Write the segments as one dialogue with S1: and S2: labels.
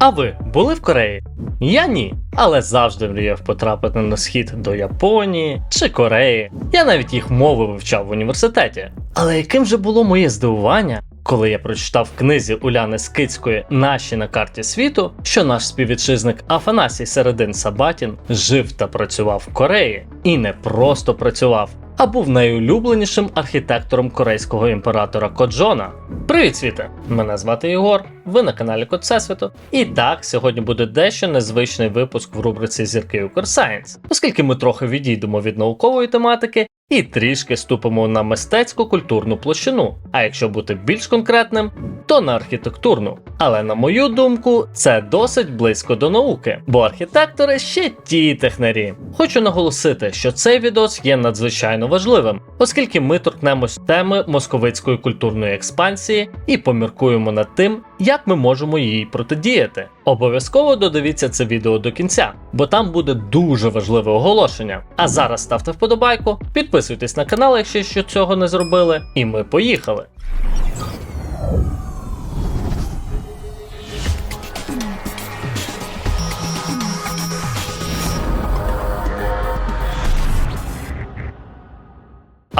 S1: А ви були в Кореї? Я ні, але завжди мріяв потрапити на схід до Японії чи Кореї. Я навіть їх мови вивчав в університеті. Але яким же було моє здивування, коли я прочитав в книзі Уляни Скицької Наші на карті світу, що наш співвітчизник Афанасій Середин Сабатін жив та працював в Кореї, і не просто працював, а був найулюбленішим архітектором корейського імператора Коджона. Привіт, світе! Мене звати Єгор, ви на каналі Код Всесвіту. І так, сьогодні буде дещо незвичний випуск в рубриці Зірки Укрсайенс, оскільки ми трохи відійдемо від наукової тематики і трішки ступимо на мистецьку культурну площину. А якщо бути більш конкретним, то на архітектурну. Але на мою думку, це досить близько до науки, бо архітектори ще ті технарі. Хочу наголосити, що цей відос є надзвичайно важливим, оскільки ми торкнемось теми московицької культурної експансії і поміркуємо над тим, як ми можемо їй протидіяти. Обов'язково додивіться це відео до кінця, бо там буде дуже важливе оголошення. А зараз ставте вподобайку, підписуйтесь на канал, якщо ще цього не зробили, і ми поїхали.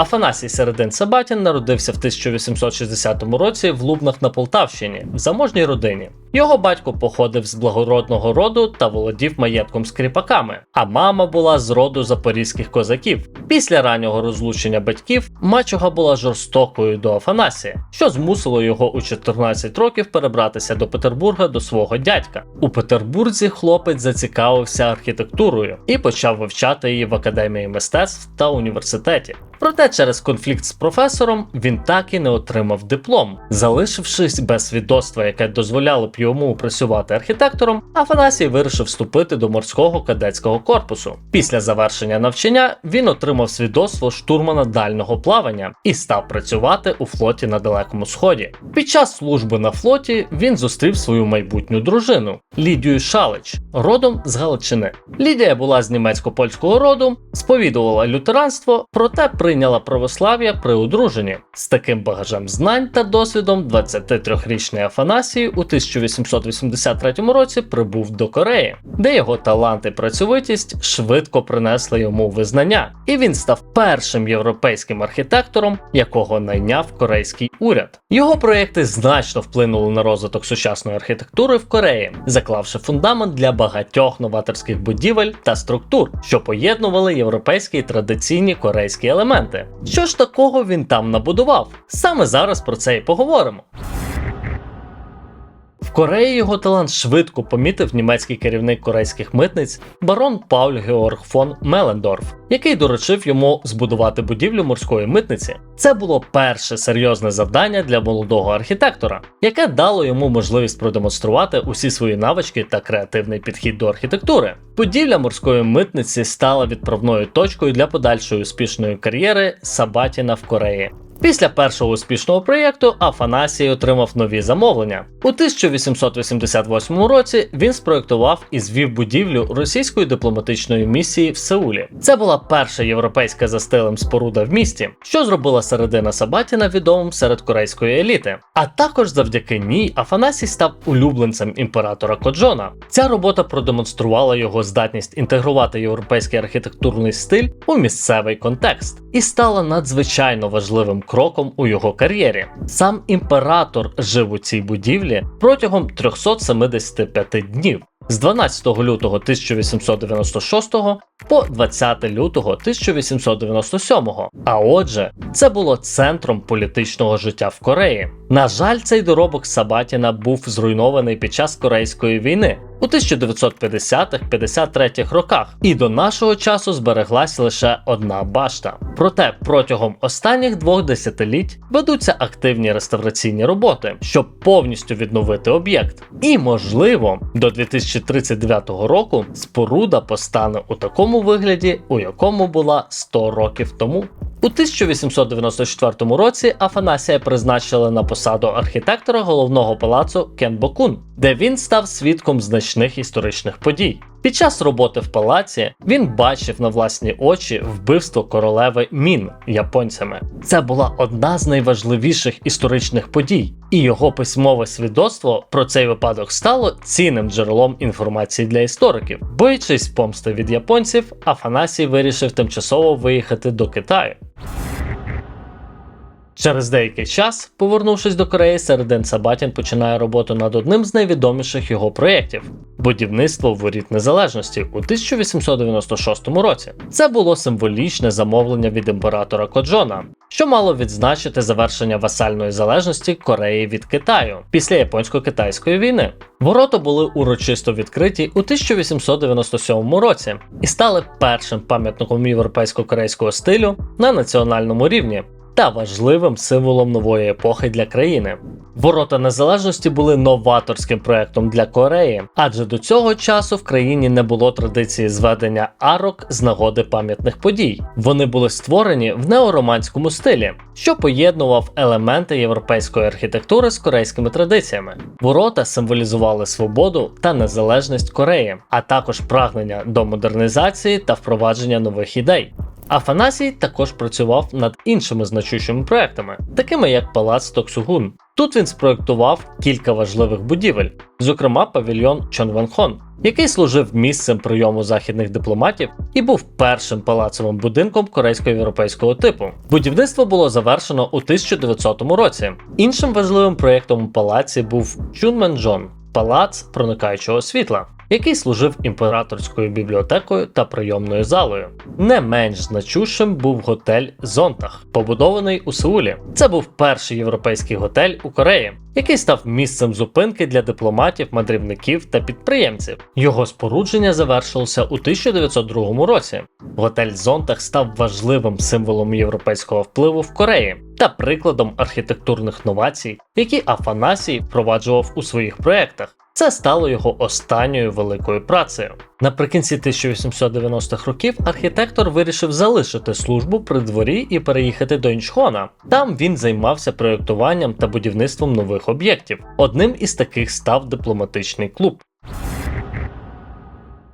S1: Афанасій Середин Сабатін народився в 1860 році в Лубнах на Полтавщині в заможній родині. Його батько походив з благородного роду та володів маєтком з кріпаками, а мама була з роду запорізьких козаків. Після раннього розлучення батьків мачуга була жорстокою до Афанасія, що змусило його у 14 років перебратися до Петербурга до свого дядька. У Петербурзі хлопець зацікавився архітектурою і почав вивчати її в академії мистецтв та університеті. Проте через конфлікт з професором він так і не отримав диплом, залишившись без свідоцтва, яке дозволяло б йому працювати архітектором, Афанасій вирішив вступити до морського кадетського корпусу. Після завершення навчання він отримав свідоцтво штурмана дальнього плавання і став працювати у флоті на Далекому Сході. Під час служби на флоті він зустрів свою майбутню дружину Лідію Шалич, родом з Галичини. Лідія була з німецько-польського роду, сповідувала лютеранство, проте прийняла православ'я при одруженні. З таким багажем знань та досвідом 23-річний Афанасій у 1883 році прибув до Кореї, де його талант і працьовитість швидко принесли йому визнання, і він став першим європейським архітектором, якого найняв корейський уряд. Його проекти значно вплинули на розвиток сучасної архітектури в Кореї, заклавши фундамент для багатьох новаторських будівель та структур, що поєднували європейські і традиційні корейські елементи. Що ж такого він там набудував? Саме зараз про це і поговоримо. В Кореї його талант швидко помітив німецький керівник корейських митниць барон Пауль Георг фон Мелендорф, який доручив йому збудувати будівлю морської митниці. Це було перше серйозне завдання для молодого архітектора, яке дало йому можливість продемонструвати усі свої навички та креативний підхід до архітектури. Будівля морської митниці стала відправною точкою для подальшої успішної кар'єри Сабатіна в Кореї. Після першого успішного проєкту Афанасій отримав нові замовлення. У 1888 році він спроектував і звів будівлю російської дипломатичної місії в Сеулі. Це була перша європейська за стилем споруда в місті, що зробила середина Сабатіна відомим серед корейської еліти. А також завдяки ній Афанасій став улюбленцем імператора Коджона. Ця робота продемонструвала його здатність інтегрувати європейський архітектурний стиль у місцевий контекст і стала надзвичайно важливим кроком у його кар'єрі. Сам імператор жив у цій будівлі протягом 375 днів. З 12 лютого 1896 по 20 лютого 1897. А отже, це було центром політичного життя в Кореї. На жаль, цей доробок Сабатіна був зруйнований під час Корейської війни у 1950-53 роках, і до нашого часу збереглась лише одна башта. Проте протягом останніх двох десятиліть ведуться активні реставраційні роботи, щоб повністю відновити об'єкт. І можливо, до 2039 року споруда постане у такому вигляді, у якому була 100 років тому. У 1894 році Афанасія призначили на посаду архітектора головного палацу Кенбокун, де він став свідком значних історичних подій. Під час роботи в палаці він бачив на власні очі вбивство королеви Мін японцями. Це була одна з найважливіших історичних подій, і його письмове свідоцтво про цей випадок стало цінним джерелом інформації для істориків. Боючись помсти від японців, Афанасій вирішив тимчасово виїхати до Китаю. Через деякий час, повернувшись до Кореї, Середин Сабатін починає роботу над одним з найвідоміших його проєктів будівництво воріт незалежності у 1896 році. Це було символічне замовлення від імператора Коджона, що мало відзначити завершення васальної залежності Кореї від Китаю після японсько-китайської війни. Ворота були урочисто відкриті у 1897 році і стали першим пам'ятником європейсько-корейського стилю на національному рівні та важливим символом нової епохи для країни. Ворота незалежності були новаторським проектом для Кореї, адже до цього часу в країні не було традиції зведення арок з нагоди пам'ятних подій. Вони були створені в неороманському стилі, що поєднував елементи європейської архітектури з корейськими традиціями. Ворота символізували свободу та незалежність Кореї, а також прагнення до модернізації та впровадження нових ідей. Афанасій також працював над іншими значущими проектами, такими як Палац Токсугун. Тут він спроектував кілька важливих будівель, зокрема павільйон Чонвенхон, який служив місцем прийому західних дипломатів і був першим палацовим будинком корейсько-європейського типу. Будівництво було завершено у 1900 році. Іншим важливим проєктом у палаці був Чунменджон палац проникаючого світла який служив імператорською бібліотекою та прийомною залою. Не менш значущим був готель Зонтах, побудований у Сеулі. Це був перший європейський готель у Кореї, який став місцем зупинки для дипломатів, мандрівників та підприємців. Його спорудження завершилося у 1902 році. Готель Зонтах став важливим символом європейського впливу в Кореї та прикладом архітектурних новацій, які Афанасій впроваджував у своїх проєктах. Це стало його останньою великою працею. Наприкінці 1890-х років архітектор вирішив залишити службу при дворі і переїхати до Інчхона. Там він займався проєктуванням та будівництвом нових об'єктів. Одним із таких став дипломатичний клуб.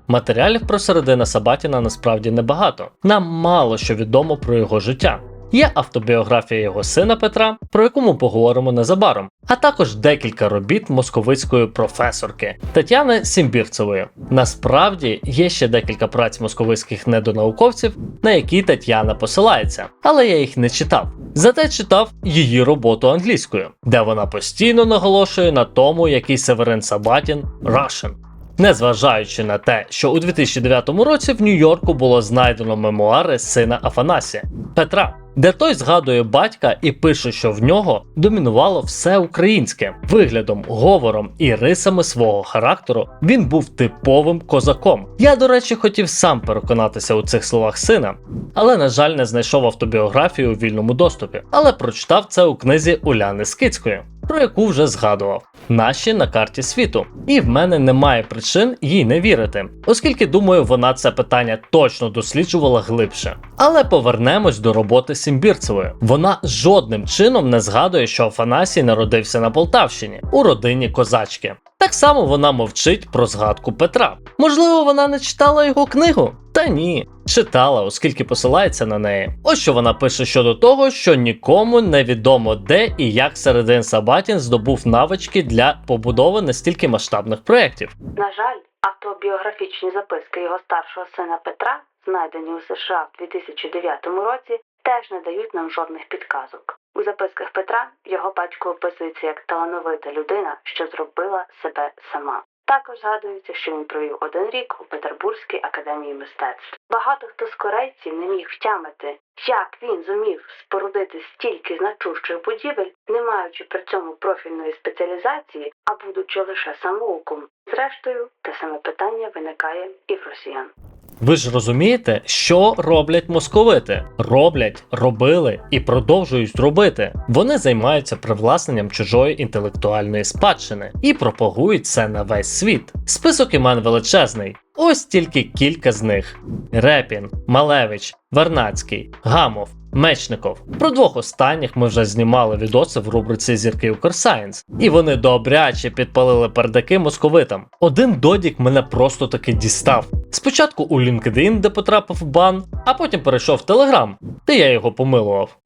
S1: Матеріалів про середина Сабатіна насправді небагато. Нам мало що відомо про його життя. Є автобіографія його сина Петра, про яку ми поговоримо незабаром, а також декілька робіт московицької професорки Тетяни Сімбірцевої. Насправді є ще декілька праць московицьких недонауковців, на які Тетяна посилається, але я їх не читав. Зате читав її роботу англійською, де вона постійно наголошує на тому, який Северин Сабатін Russian. Незважаючи на те, що у 2009 році в Нью-Йорку було знайдено мемуари сина Афанасія Петра, де той згадує батька і пише, що в нього домінувало все українське виглядом, говором і рисами свого характеру. Він був типовим козаком. Я, до речі, хотів сам переконатися у цих словах сина, але, на жаль, не знайшов автобіографію у вільному доступі, але прочитав це у книзі Уляни Скицької. Про яку вже згадував, наші на карті світу, і в мене немає причин їй не вірити, оскільки думаю, вона це питання точно досліджувала глибше. Але повернемось до роботи Сімбірцевої. Вона жодним чином не згадує, що Афанасій народився на Полтавщині у родині козачки. Так само вона мовчить про згадку Петра. Можливо, вона не читала його книгу? Та ні, читала, оскільки посилається на неї. Ось що вона пише щодо того, що нікому не відомо де і як Середин Сабатін здобув навички для побудови настільки масштабних проєктів.
S2: На жаль, автобіографічні записки його старшого сина Петра, знайдені у США в 2009 році, теж не дають нам жодних підказок. У записках Петра його батько описується як талановита людина, що зробила себе сама. Також згадується, що він провів один рік у Петербурзькій академії мистецтв. Багато хто з корейців не міг втямити, як він зумів спорудити стільки значущих будівель, не маючи при цьому профільної спеціалізації, а будучи лише самоуком. Зрештою, те саме питання виникає і в росіян.
S1: Ви ж розумієте, що роблять московити? Роблять, робили і продовжують робити. Вони займаються привласненням чужої інтелектуальної спадщини і пропагують це на весь світ. Список імен величезний. Ось тільки кілька з них: Репін, Малевич, Вернацький, Гамов. Мечников. Про двох останніх ми вже знімали відоси в рубриці Зірки Укрсайенс, і вони добряче підпалили пердаки московитам. Один додік мене просто таки дістав. Спочатку у LinkedIn, де потрапив бан, а потім перейшов в Telegram, де я його помилував.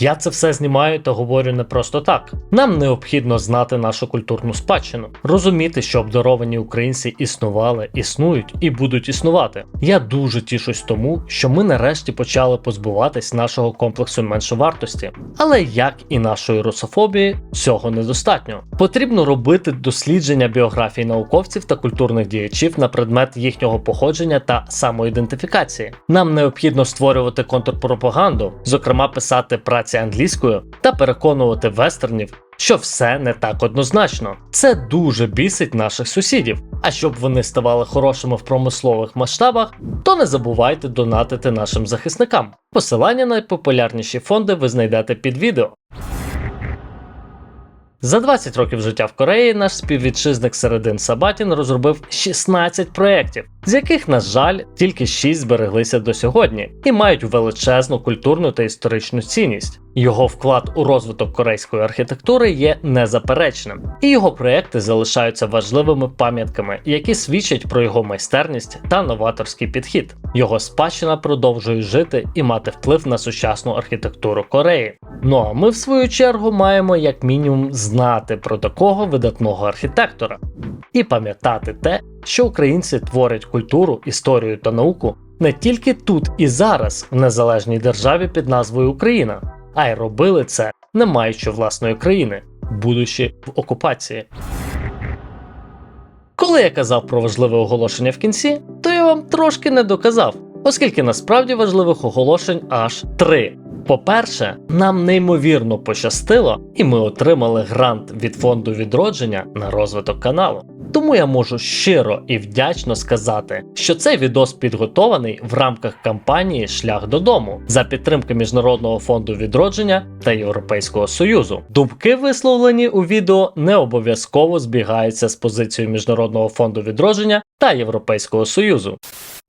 S1: Я це все знімаю та говорю не просто так. Нам необхідно знати нашу культурну спадщину, розуміти, що обдаровані українці існували, існують і будуть існувати. Я дуже тішусь тому, що ми нарешті почали позбуватись нашого комплексу меншовартості. Але як і нашої русофобії, цього недостатньо. Потрібно робити дослідження біографій науковців та культурних діячів на предмет їхнього походження та самоідентифікації. Нам необхідно створювати контрпропаганду, зокрема писати праці англійською та переконувати вестернів, що все не так однозначно. Це дуже бісить наших сусідів. А щоб вони ставали хорошими в промислових масштабах, то не забувайте донатити нашим захисникам. Посилання на найпопулярніші фонди ви знайдете під відео. За 20 років життя в Кореї наш співвітчизник Середин Сабатін розробив 16 проєктів, з яких, на жаль, тільки 6 збереглися до сьогодні і мають величезну культурну та історичну цінність. Його вклад у розвиток корейської архітектури є незаперечним, і його проекти залишаються важливими пам'ятками, які свідчать про його майстерність та новаторський підхід. Його спадщина продовжує жити і мати вплив на сучасну архітектуру Кореї. Ну а ми, в свою чергу, маємо як мінімум знати про такого видатного архітектора і пам'ятати те, що українці творять культуру, історію та науку не тільки тут і зараз в незалежній державі під назвою Україна, а й робили це, не маючи власної країни, будучи в окупації. Коли я казав про важливе оголошення в кінці, вам трошки не доказав, оскільки насправді важливих оголошень аж три. По-перше, нам неймовірно пощастило, і ми отримали грант від фонду відродження на розвиток каналу. Тому я можу щиро і вдячно сказати, що цей відос підготований в рамках кампанії Шлях додому за підтримки Міжнародного фонду відродження та Європейського Союзу. Думки, висловлені у відео, не обов'язково збігаються з позицією Міжнародного фонду відродження та Європейського Союзу.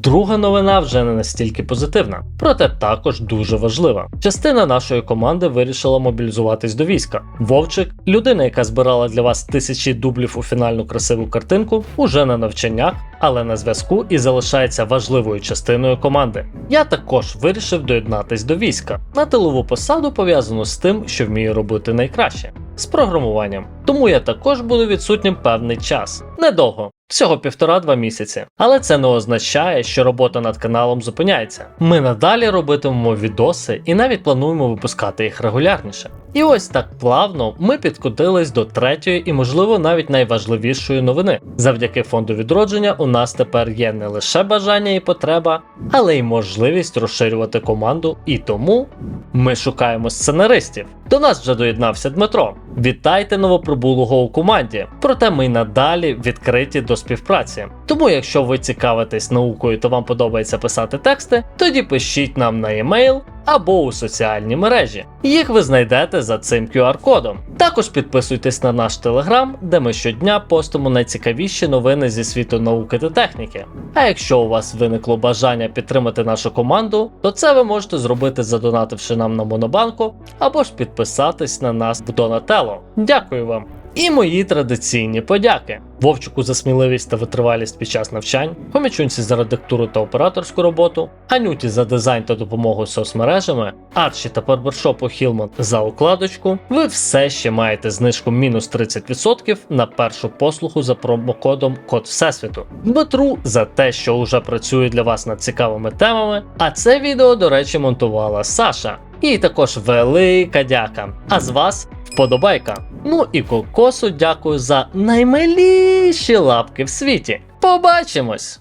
S1: Друга новина вже не настільки позитивна, проте також дуже важлива. Частина нашої команди вирішила мобілізуватись до війська. Вовчик, людина, яка збирала для вас тисячі дублів у фінальну красиву картинку, уже на навчаннях, але на зв'язку і залишається важливою частиною команди. Я також вирішив доєднатись до війська на тилову посаду пов'язану з тим, що вмію робити найкраще з програмуванням. Тому я також буду відсутнім певний час. Недовго. Всього півтора-два місяці. Але це не означає, що робота над каналом зупиняється. Ми надалі робитимемо відоси і навіть плануємо випускати їх регулярніше. І ось так плавно ми підкотились до третьої і, можливо, навіть найважливішої новини. Завдяки фонду відродження у нас тепер є не лише бажання і потреба, але й можливість розширювати команду. І тому ми шукаємо сценаристів. До нас вже доєднався Дмитро. Вітайте новоприбулого у команді. Проте ми надалі відкриті до співпраці. Тому, якщо ви цікавитесь наукою та вам подобається писати тексти, тоді пишіть нам на емейл або у соціальні мережі. Їх ви знайдете за цим QR-кодом. Також підписуйтесь на наш телеграм, де ми щодня постимо найцікавіші новини зі світу науки та техніки. А якщо у вас виникло бажання підтримати нашу команду, то це ви можете зробити задонативши нам на Монобанку або ж підписатись на нас в Донателло. Дякую вам! І мої традиційні подяки Вовчику за сміливість та витривалість під час навчань, Хомячунці за редактуру та операторську роботу, Анюті за дизайн та допомогу з соцмережами, Арчі та барбершопу Хілман за укладочку. Ви все ще маєте знижку мінус 30% на першу послугу за промокодом Код Всесвіту. Дмитру за те, що вже працює для вас над цікавими темами. А це відео, до речі, монтувала Саша. Їй також велика дяка. А з вас вподобайка. Ну і кокосу дякую за наймиліші лапки в світі. Побачимось!